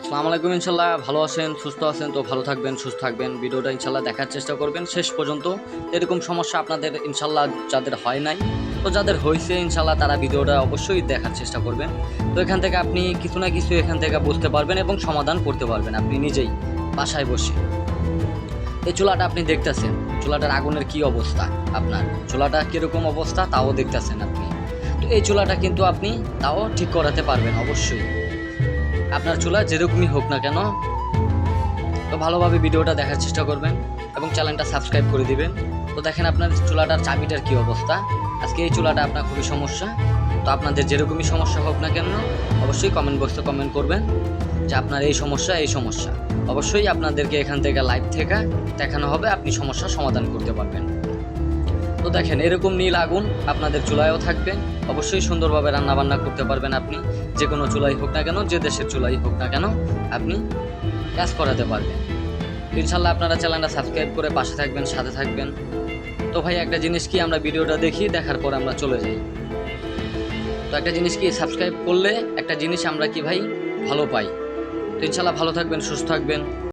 আসসালামু আলাইকুম ইনশাল্লাহ ভালো আছেন, সুস্থ আছেন, তো ভালো থাকবেন, সুস্থ থাকবেন। ভিডিওটা ইনশাল্লাহ দেখার চেষ্টা করবেন। শেষ পর্যন্ত এরকম সমস্যা আপনাদের ইনশাল্লাহ যাদের হয় নাই, তো যাদের হয়েছে ইনশাল্লাহ তারা ভিডিওটা অবশ্যই দেখার চেষ্টা করবেন। তো এখান থেকে আপনি কিছু না কিছু এখান থেকে বুঝতে পারবেন এবং সমাধান করতে পারবেন আপনি নিজেই বাসায় বসে। এই চুলাটা আপনি দেখতেছেন, চুলাটার আগুনের কি অবস্থা আপনার? চুলাটা কীরকম অবস্থা তাও দেখতেছেন আপনি। তো এই চুলাটা কিন্তু আপনি তাও ঠিক করাতে পারবেন অবশ্যই। আপনার চুলা যেরকমই হোক না কেন, তো ভালোভাবে ভিডিওটা দেখার চেষ্টা করবেন এবং চ্যানেলটা সাবস্ক্রাইব করে দিবেন। তো দেখেন আপনার চুলাটার চাবিটার কি অবস্থা। আজকে এই চুলাটা আপনার খুবই সমস্যা। তো আপনাদের যেরকমই সমস্যা হোক না কেন, অবশ্যই কমেন্ট বক্সে কমেন্ট করবেন যে আপনার এই সমস্যা এই সমস্যা। অবশ্যই আপনাদেরকে এখান থেকে লাইভ থেকে দেখানো হবে, আপনি সমস্যার সমাধান করতে পারবেন। তো দেখেন, এরকম নীল আগুন আপনাদের চুলায়ও থাকবে। অবশ্যই সুন্দরভাবে রান্না বান্না করতে পারবেন আপনি, যে কোনো চুলাই হোক না কেন, যে দেশের চুলাই হোক না কেন, আপনি কাজ করাতে পারবেন। ইনশাল্লাহ আপনারা চ্যানেলটা সাবস্ক্রাইব করে পাশে থাকবেন, সাথে থাকবেন। তো ভাই, একটা জিনিস কি আমরা ভিডিওটা দেখি, দেখার পর আমরা চলে যাই। তো একটা জিনিস কি, সাবস্ক্রাইব করলে একটা জিনিস আমরা কি ভাই, ভালো পাই। তো ইনশাল্লাহ ভালো থাকবেন, সুস্থ থাকবেন।